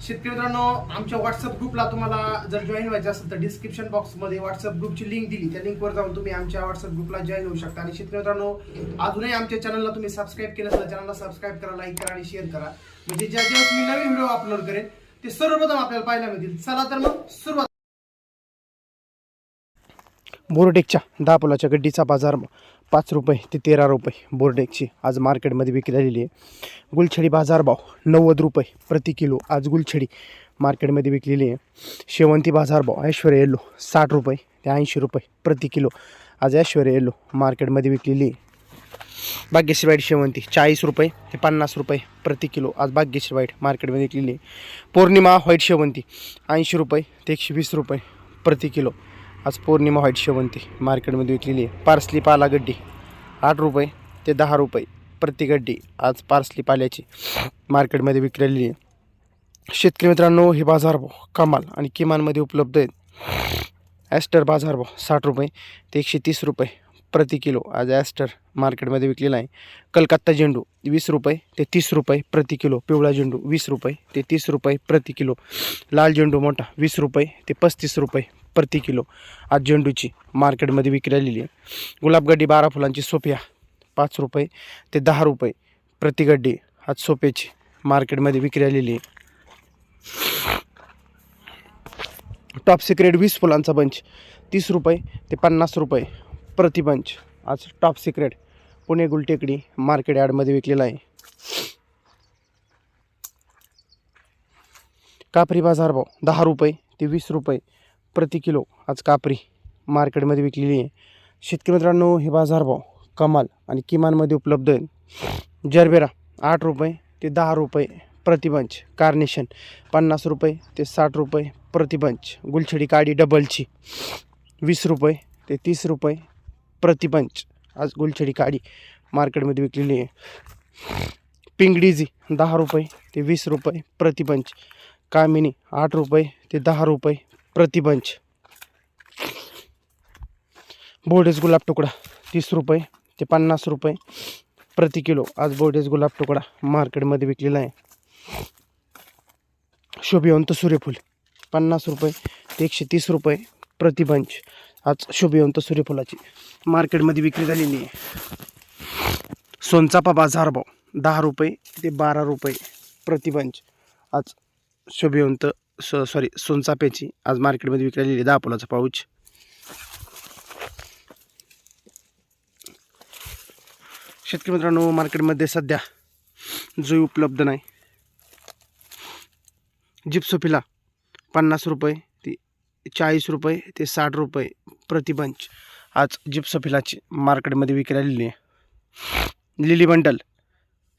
शेतकरी मित्रांनो आमच्या व्हॉट्सअप ग्रुपला तुम्हाला जर जॉईन व्हायचं असेल तर डिस्क्रिप्शन बॉक्समध्ये व्हॉट्सअप ग्रुपची लिंक दिली. त्या लिंकवर जाऊन तुम्ही आमच्या व्हॉट्सअप ग्रुपला जॉईन होऊ शकता. आणि शेतकरी मित्रांनो अजूनही आमच्या चॅनलला तुम्ही सबस्क्राईब केलं असेल चॅनलला सबस्क्राईब करा लाईक करा आणि शेअर करा. म्हणजे ज्या ज्या मी नवीन व्हिडिओ अपलोड करेन ते सर्वप्रथम आपल्याला पाहायला मिळतील. चला तर मग सुरुवात बोरडेकच्या दहा पुलाच्या गड्डीचा बाजार पाच रुपये ते तेरा रुपये. बोरडेकची आज मार्केटमध्ये विक्री आलेली आहे. गुलछडी बाजारभाव नव्वद रुपये प्रति किलो. आज गुलछडी मार्केटमध्ये विकलेली आहे. शेवंती बाजारभाव ऐश्वर्य येल्लो साठ रुपये ते ऐंशी रुपये प्रति किलो. आज ऐश्वर्या येल्लो मार्केटमध्ये विकलेली आहे. भाग्यश्री वाईट शेवंती चाळीस रुपये ते पन्नास रुपये प्रति किलो. आज भाग्यश्री वाईट मार्केटमध्ये विकलेली आहे. पौर्णिमा व्हाईट शेवंती ऐंशी रुपये ते एकशे वीस रुपये प्रति किलो. आज पौर्णिमा व्हाईट शेवंती. मार्केटमध्ये विकलेली आहे. पार्सली पाला गड्डी. आठ रुपये ते दहा रुपये प्रति गड्डी आज पार्सली पाल्याची मार्केटमध्ये विकलेली आहे. शेतकरी मित्रांनो हे बाजारभाव कमाल आणि किमानमध्ये उपलब्ध आहेत. ॲस्टर बाजारभाव साठ रुपये ते एकशे तीस रुपये प्रति किलो आज ॲस्टर मार्केटमध्ये विकलेला आहे. कलकत्ता झेंडू वीस रुपये ते तीस रुपये प्रति किलो. पिवळा झेंडू वीस रुपये ते तीस रुपये प्रति किलो. लाल झेंडू मोठा वीस रुपये ते पस्तीस रुपये प्रति किलो. आज झेंडूची मार्केटमध्ये विक्री आलेली आहे. गुलाबगड्डी बारा फुलांची सोप्या पाच रुपये ते दहा रुपये प्रति गड्डी आज सोप्याची मार्केटमध्ये विक्री आलेली आहे. टॉप सिक्रेट वीस फुलांचा बंच तीस रुपये ते पन्नास रुपये प्रति बंच आज top secret Pune Gultekdi market यार्डमध्ये विकलेला आहे. कापरी बाजारभाव दहा रुपये ते वीस रुपये प्रति किलो आज कापरी मार्केटमध्ये विकलेली आहे. शेतकरी मित्रांनो हे बाजारभाव कमाल आणि किमानमध्ये उपलब्ध आहेत. जरबेरा आठ रुपये ते दहा रुपये प्रतिबंच. कार्नेशन पन्नास रुपये ते साठ रुपये प्रतिबंच. गुलछडी काडी डबलची वीस रुपये ते तीस रुपये प्रतिबंच. आज गुलछडी काडी मार्केटमध्ये विकलेली आहे. पिंगडीजी दहा रुपये ते वीस रुपये प्रतिबंच. कामिनी आठ रुपये ते दहा रुपये प्रतिबंच बोर्डेज गुलाब तुकडा तीस रुपये ते पन्नास रुपये प्रति किलो. आज बोर्डेज गुलाब तुकडा मार्केटमध्ये विकलेला आहे. शोभिवंत सूर्यफूल पन्नास रुपये ते एकशे तीस रुपये प्रतिबंच आज शोभिवंत सूर्यफुलाची मार्केटमध्ये विक्री झालेली आहे. सोनचापा बाजारभाव दहा रुपये ते बारा रुपये प्रतिबंच आज शोभिवंत सॉ सॉरी सोनचाप्याची आज मार्केटमध्ये विक्री झालेली आहे दहा फुलाचा पाऊच. शेतकरी मित्रांनो मार्केटमध्ये सध्या जुई उपलब्ध नाही. जिप्सोफिला पन्नास रुपये ते चाळीस रुपये ते साठ रुपये प्रतिबंच आज जिप्सोफिलाची मार्केटमध्ये विक्री आलेली आहे. लिली बंडल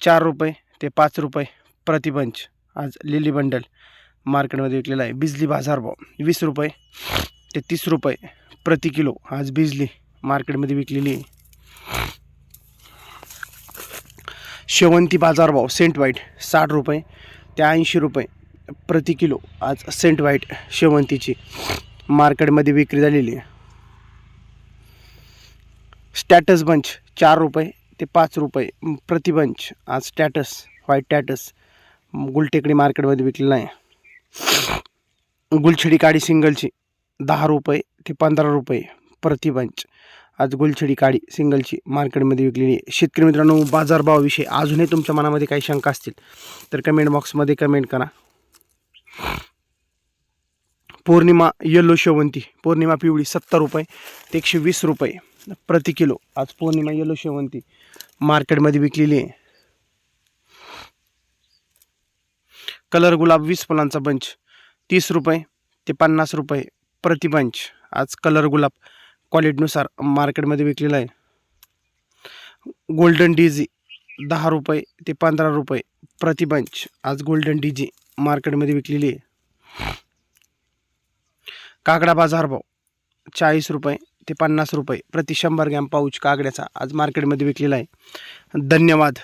चार रुपये ते पाच रुपये प्रतिबंच आज लिली बंडल मार्केटमध्ये विकलेला आहे. बिजली बाजारभाव वीस रुपये ते तीस रुपये प्रति किलो आज बिजली मार्केटमध्ये विकलेली आहे. शेवंती बाजारभाव सेंट वाईट साठ रुपये ते ऐंशी रुपये प्रति किलो आज सेंट वाईट शेवंतीची मार्केटमध्ये विक्री झालेली आहे. स्टॅटस बंच चार रुपये ते पाच रुपये प्रतिबंच आज स्टॅटस व्हाईट टॅटस गुलटेकडी मार्केटमध्ये विकलेला आहे. गुलछडी काडी सिंगलची दहा रुपये ते पंधरा रुपये प्रति बंच आज गुलछडी काडी सिंगलची मार्केटमध्ये विकलेली आहे. शेतकरी मित्रांनो बाजारभावाविषयी अजूनही तुमच्या मनामध्ये काही शंका असतील तर कमेंट बॉक्समध्ये कमेंट करा. पौर्णिमा येल्लो शेवंती पौर्णिमा पिवळी सत्तर रुपये ते एकशे वीस रुपये प्रति किलो. आज पौर्णिमा येल्लो शेवंती मार्केटमध्ये विकलेली आहे. कलर गुलाब वीस फुलांचा बंच तीस रुपये ते पन्नास रुपये प्रति बंच. आज कलर गुलाब क्वालिटीनुसार मार्केटमध्ये विकलेला आहे. गोल्डन डीजी दहा रुपये ते पंधरा रुपये प्रति बंच. आज गोल्डन डीजी मार्केटमध्ये विकलेली आहे. काकडा बाजारभाव चाळीस रुपये ते पन्नास रुपये प्रति शंभर ग्रॅम पाऊच कागड्याचा आज मार्केटमध्ये विकलेला आहे. धन्यवाद.